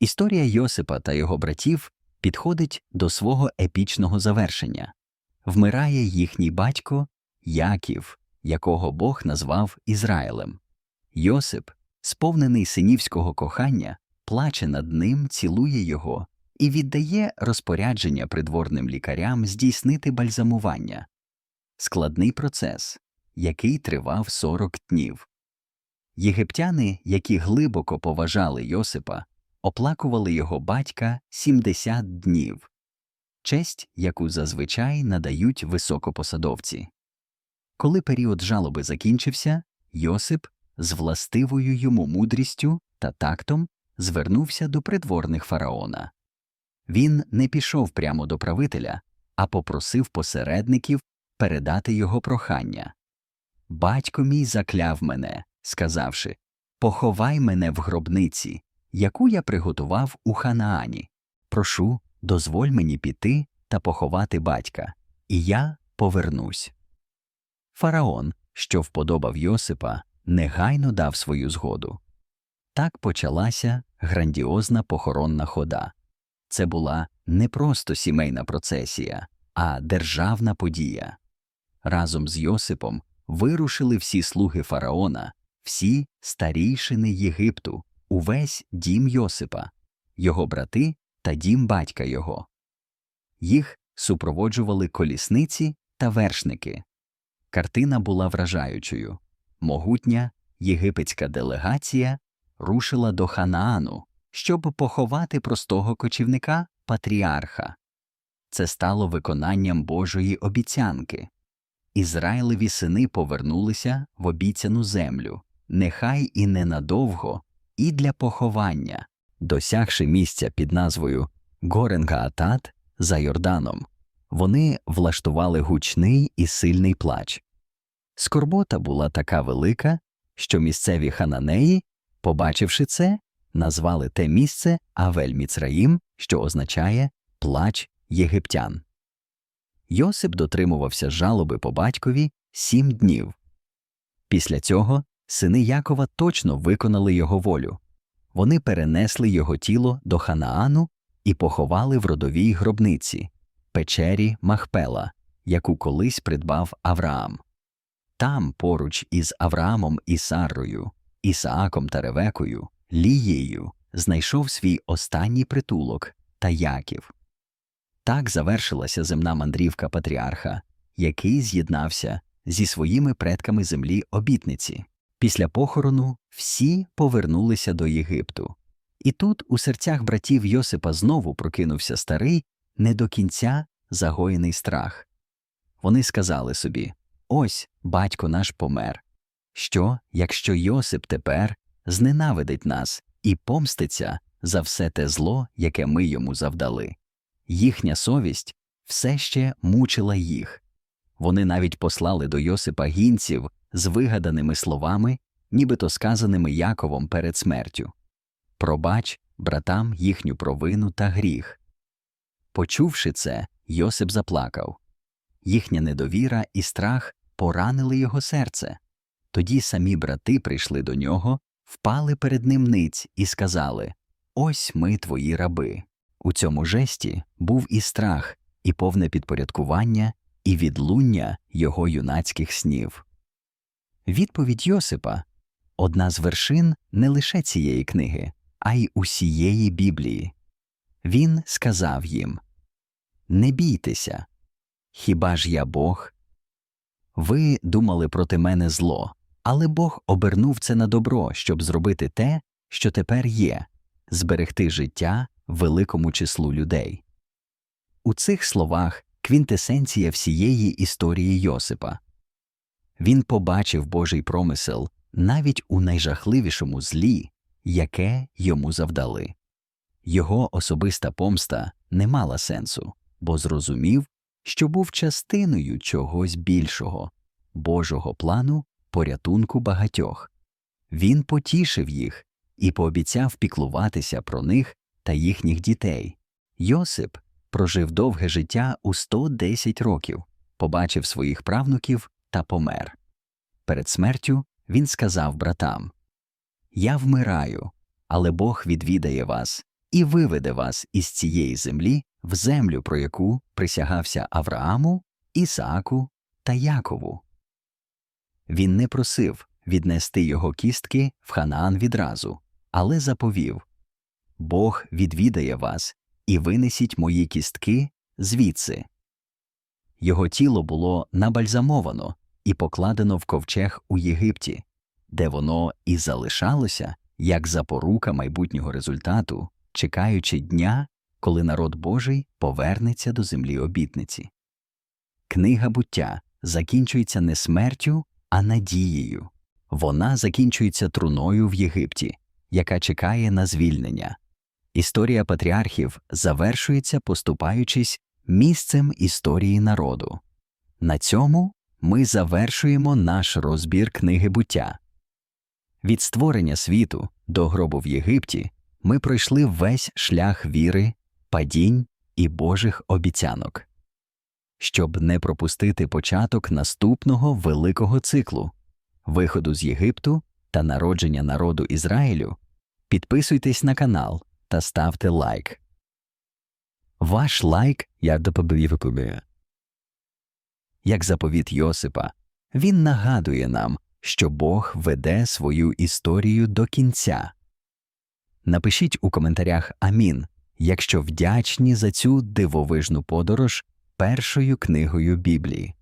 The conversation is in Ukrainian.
Історія Йосипа та його братів підходить до свого епічного завершення. Вмирає їхній батько Яків, якого Бог назвав Ізраїлем. Йосип, сповнений синівського кохання, плаче над ним, цілує його і віддає розпорядження придворним лікарям здійснити бальзамування. Складний процес, який тривав 40 днів. Єгиптяни, які глибоко поважали Йосипа, оплакували його батька 70 днів, честь, яку зазвичай надають високопосадовці. Коли період жалоби закінчився, Йосип з властивою йому мудрістю та тактом звернувся до придворних фараона. Він не пішов прямо до правителя, а попросив посередників передати його прохання. Батько мій закляв мене, сказавши Поховай мене в гробниці, яку я приготував у Ханаані. Прошу, дозволь мені піти та поховати батька, і я повернусь. Фараон, що вподобав Йосипа, негайно дав свою згоду. Так почалася грандіозна похоронна хода. Це була не просто сімейна процесія, а державна подія. Разом з Йосипом вирушили всі слуги фараона, всі старійшини Єгипту, увесь дім Йосипа, його брати та дім батька його. Їх супроводжували колісниці та вершники. Картина була вражаючою. Могутня єгипетська делегація рушила до Ханаану, щоб поховати простого кочівника патріарха. Це стало виконанням Божої обіцянки. Ізраїлеві сини повернулися в обіцяну землю, нехай і ненадовго, і для поховання, досягши місця під назвою Горенгаатат за Йорданом, вони влаштували гучний і сильний плач. Скорбота була така велика, що місцеві хананеї, побачивши це, назвали те місце Авель Міцраїм, що означає плач єгиптян. Йосип дотримувався жалоби по батькові сім днів. Після цього сини Якова точно виконали його волю. Вони перенесли його тіло до Ханаану і поховали в родовій гробниці печері Махпела, яку колись придбав Авраам. Там, поруч із Авраамом і Саррою, Ісааком та Ревекою, Лією, знайшов свій останній притулок та Яків. Так завершилася земна мандрівка патріарха, який з'єднався зі своїми предками землі обітниці. Після похорону всі повернулися до Єгипту. І тут у серцях братів Йосипа знову прокинувся старий, не до кінця загоєний страх. Вони сказали собі Ось батько наш помер. Що, якщо Йосип тепер зненавидить нас і помститься за все те зло, яке ми йому завдали? Їхня совість все ще мучила їх. Вони навіть послали до Йосипа гінців з вигаданими словами, нібито сказаними Яковом перед смертю Пробач братам їхню провину та гріх. Почувши це, Йосип заплакав. Їхня недовіра і страх поранили його серце. Тоді самі брати прийшли до нього, впали перед ним ниць і сказали Ось ми твої раби. У цьому жесті був і страх, і повне підпорядкування, і відлуння його юнацьких снів. Відповідь Йосипа одна з вершин не лише цієї книги, а й усієї Біблії. Він сказав їм Не бійтеся, хіба ж я Бог? Ви думали проти мене зло, але Бог обернув це на добро, щоб зробити те, що тепер є зберегти життя великому числу людей. У цих словах квінтесенція всієї історії Йосипа. Він побачив Божий промисел навіть у найжахливішому злі, яке йому завдали. Його особиста помста не мала сенсу, бо зрозумів, що був частиною чогось більшого Божого плану порятунку багатьох. Він потішив їх і пообіцяв піклуватися про них та їхніх дітей. Йосип прожив довге життя у 110 років, побачив своїх правнуків та помер. Перед смертю він сказав братам Я вмираю, але Бог відвідає вас, і виведе вас із цієї землі в землю, про яку присягався Аврааму, Ісааку та Якову. Він не просив віднести його кістки в Ханаан відразу, але заповів Бог відвідає вас і винесіть мої кістки звідси. Його тіло було набальзамовано і покладено в ковчег у Єгипті, де воно і залишалося як запорука майбутнього результату, чекаючи дня, коли народ Божий повернеться до землі обітниці. Книга буття закінчується не смертю, а надією. Вона закінчується труною в Єгипті, яка чекає на звільнення. Історія патріархів завершується, поступаючись місцем історії народу. На цьому ми завершуємо наш розбір книги буття. Від створення світу до гробу в Єгипті ми пройшли весь шлях віри, падінь і Божих обіцянок. Щоб не пропустити початок наступного великого циклу виходу з Єгипту та народження народу Ізраїлю, підписуйтесь на канал та ставте лайк. Ваш лайк я допомогу. Як заповіт Йосипа, він нагадує нам, що Бог веде свою історію до кінця. Напишіть у коментарях Амін, якщо вдячні за цю дивовижну подорож першою книгою Біблії.